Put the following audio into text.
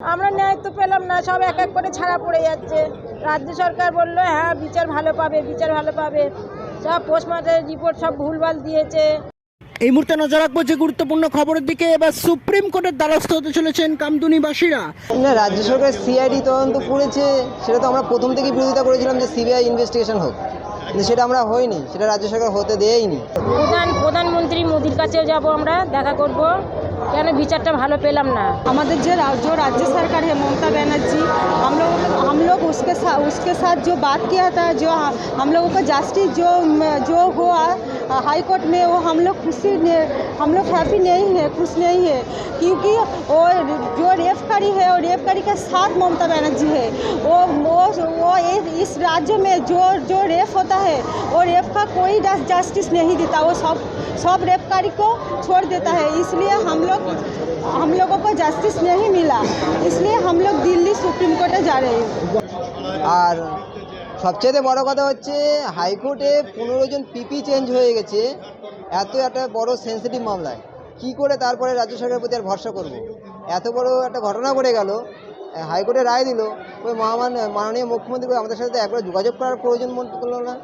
আমরা ন্যায় তো পেলাম না সব এক এক করে ছাড়া পড়ে যাচ্ছে। রাজ্য সরকার বলল হ্যাঁ বিচার ভালো পাবে বিচার ভালো পাবে। সব পোস্টমার্টের রিপোর্ট সব ভুলভাল দিয়েছে। এই মুহূর্তে নজর রাখব যে গুরুত্বপূর্ণ খবরের দিকে এবার সুপ্রিম কোর্টের দ্বারস্থ হতে চলেছেন কামদুনিবাসীরা। না রাজ্য সরকার সিআইডি তদন্ত করেছে সেটা তো আমরা প্রথম থেকেই বিরোধিতা করেছিলাম যে সিবিআই ইনভেস্টিগেশন হোক। কিন্তু সেটা আমরা হয়নি সেটা রাজ্য সরকার হতে দেয়নি। প্রধান প্রধানমন্ত্রী মোদির কাছেও যাব আমরা দেখা করব। কেন বিচারটা ভালো পেলাম না हमारे जो रा- जो राज्य सरकार है ममता बनर्जी हम लोग हम लोग उसके साथ उसके साथ जो बात किया था जो हम लोगों को जस्टिस जो जो हुआ हाई कोर्ट में वो हम लोग खुशी ने- हम लोग हैप्पी नहीं है खुश नहीं है क्योंकि वो जो रेपकारी है वो रेपकारी के साथ ममता बनर्जी है वो वो वो इस- इस राज्य में जो जो रेप होता है वो रेप का कोई जस्टिस नहीं देता वो सब सब रेपकारी को छोड़ देता है इसलिए हम लोग हम लोगों को जस्टिस नहीं मिला इसलिए हम लोग दिल्ली सुप्रीम कोर्टे जा रहे हैं আর সবচেয়ে বড় কথা হচ্ছে হাইকোর্টে পনেরো জন পিপি চেঞ্জ হয়ে গেছে এত একটা বড় সেন্সিটিভ মামলায় কি করে তারপরে রাজ্য সরকারের প্রতি আর ভরসা করব এত বড় একটা ঘটনা ঘটে গেল হাইকোর্টে রায় দিল। ওই মহামান্য, মাননীয় মুখ্যমন্ত্রী আমাদের সাথে একবার যোগাযোগ করার প্রয়োজন মনে করল না।